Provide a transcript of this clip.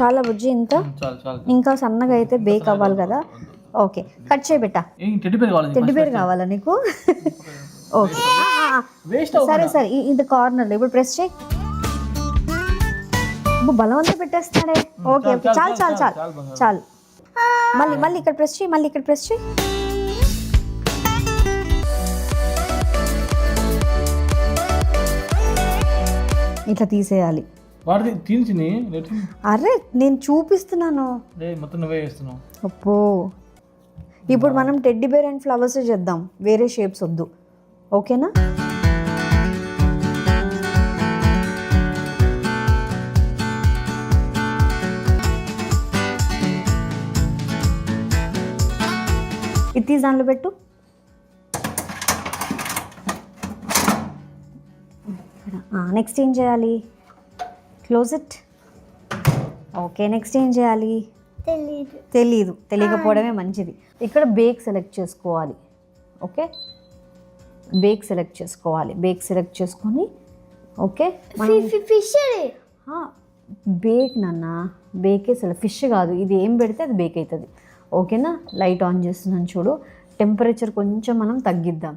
చాలా బుజ్జి ఇంత. ఇంకా సన్నగా అయితే బేక్ అవ్వాలి కదా? ఓకే కట్ చేయబెట్టా ఏం టెడ్డి పేరు కావాలి నీకు? ఓకే. సరే సరే ఇది కార్నర్ ఇప్పుడు ప్రెస్ చేయి. బలవంతం పెట్టేస్తాడే ఓకే ఓకే. చాలు చాలు చాలు చాలు మళ్ళీ మళ్ళీ ఇక్కడ ప్రెస్ చేయి మళ్ళీ ఇక్కడ ప్రెస్ చేయి. ఇట్లా తీసేయాలి. వాడిది అరే నేను చూపిస్తున్నాను. మొత్తం నువ్వే చేస్తున్నావు. అప్పో ఇప్పుడు మనం టెడ్డీ బేర్ అండ్ ఫ్లవర్స్ చేద్దాం? వేరే షేప్స్ వద్దు. ఓకేనా? ఇది తీసి దాంట్లో పెట్టు. నెక్స్ట్ ఏం చేయాలి? క్లోజ్ ఇట్ ఓకే నెక్స్ట్ ఏం చేయాలి? తెలీదు. తెలీదు. తెలియకపోవడమే మంచిది. ఇక్కడ బేక్ సెలెక్ట్ చేసుకోవాలి. ఓకే బేక్ సెలెక్ట్ చేసుకోవాలి. బేక్ సెలెక్ట్ చేసుకొని ఓకే ఫిష్ బేక్ నాన్న బేకే సెలెక్ట్ ఫిష్ కాదు. ఇది ఏం పెడితే అది బేక్ అవుతుంది. ఓకేనా లైట్ ఆన్ చేస్తున్నాను చూడు. టెంపరేచర్ కొంచెం మనం తగ్గిద్దాం.